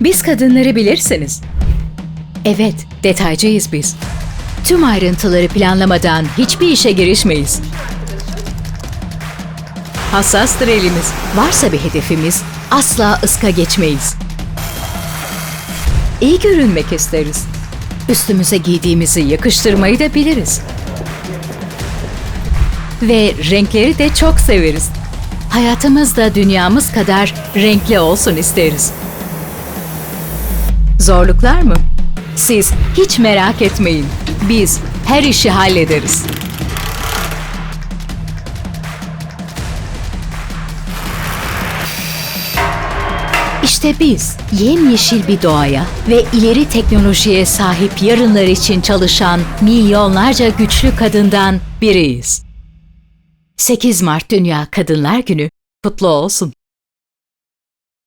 Biz kadınları bilirsiniz. Evet, detaycıyız biz. Tüm ayrıntıları planlamadan hiçbir işe girişmeyiz. Hassastır elimiz. Varsa bir hedefimiz asla ıska geçmeyiz. İyi görünmek isteriz. Üstümüze giydiğimizi yakıştırmayı da biliriz. Ve renkleri de çok severiz. Hayatımız da dünyamız kadar renkli olsun isteriz. Zorluklar mı? Siz hiç merak etmeyin. Biz her işi hallederiz. İşte biz yemyeşil bir doğaya ve ileri teknolojiye sahip yarınlar için çalışan milyonlarca güçlü kadından biriyiz. 8 Mart Dünya Kadınlar Günü kutlu olsun.